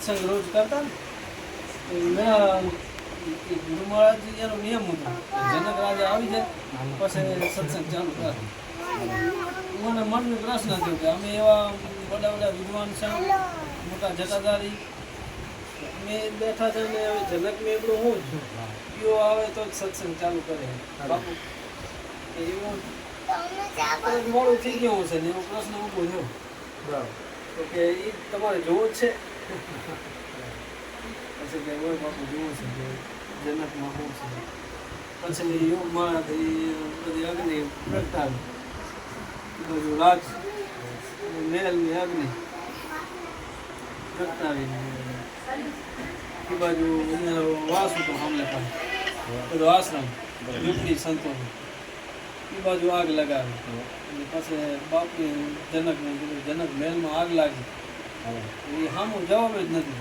સત્સંગ રોજ કરતા ને? મેં ગુરુ મહારાજ એનો નિયમ હતો. જનક રાજા આવી જાય પછી સત્સંગ ચાલુ કરે. મને મનનો પ્રશ્ન થયો કે અમે એવા બધા બધા વિદ્વાન છે મોટા જટાધારી. અમે બેઠા છે ને હવે જનક મેં એટલું હું જ પીઓ આવે તો જ સત્સંગ ચાલુ કરે. બાપુ એવું મોડું થઈ ગયું હશે ને એવો પ્રશ્ન ઊભો થયો. બરાબર. તો કે એ તમારે જોવું જ છે. પછી કે હોય બાપુ જોવું છે કે જનકમાં શું છે પછી યોગમાં બધી અગ્નિ પ્રગટાવી બધું રાજ મહેલની અગ્નિ પ્રગટાવીને એ બાજુ વાસ હતો સામે પાસે બધો આશ્રમ ઝૂંપડી સંતો એ બાજુ આગ લગાવી પછી બાપની જનક જનક મહેલમાં આગ લાગી એ સામું જવાબ જ નથી.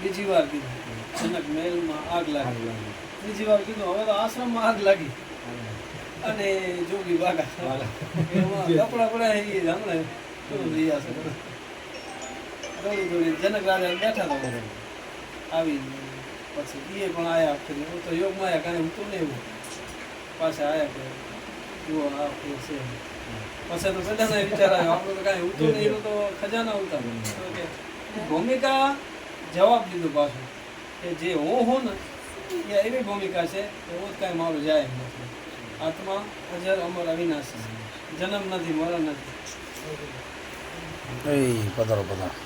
બીજી વાર કીધું. જનક મહેલમાં આગ લાગી. બીજી વાર કીધું હવે તો આશ્રમમાં આગ લાગી. અને જોગી એમાં કપડા પડા એ હમણાં શું રહ્યા છે? દોડી દોડી જનક રાજા બેઠા તો આવી પછી એ પણ આયા હું તો યોગમાં આયા કાંઈ તું નહીં પાછા આયા કે જુઓ આ છે. પછી તો બધાને વિચાર આવ્યો આપણે તો કાંઈ ઉતું નહીં તો ખજાના ઉતા કે ભૂમિકા જવાબ દીધો પાછો. કે જે હું હું ને એ એવી ભૂમિકા છે કે હું જ કાંઈ મારું જાય નથી. આત્મા અજર અમર અવિનાશી જન્મ નથી મરણ નથી. પધારો પધારો.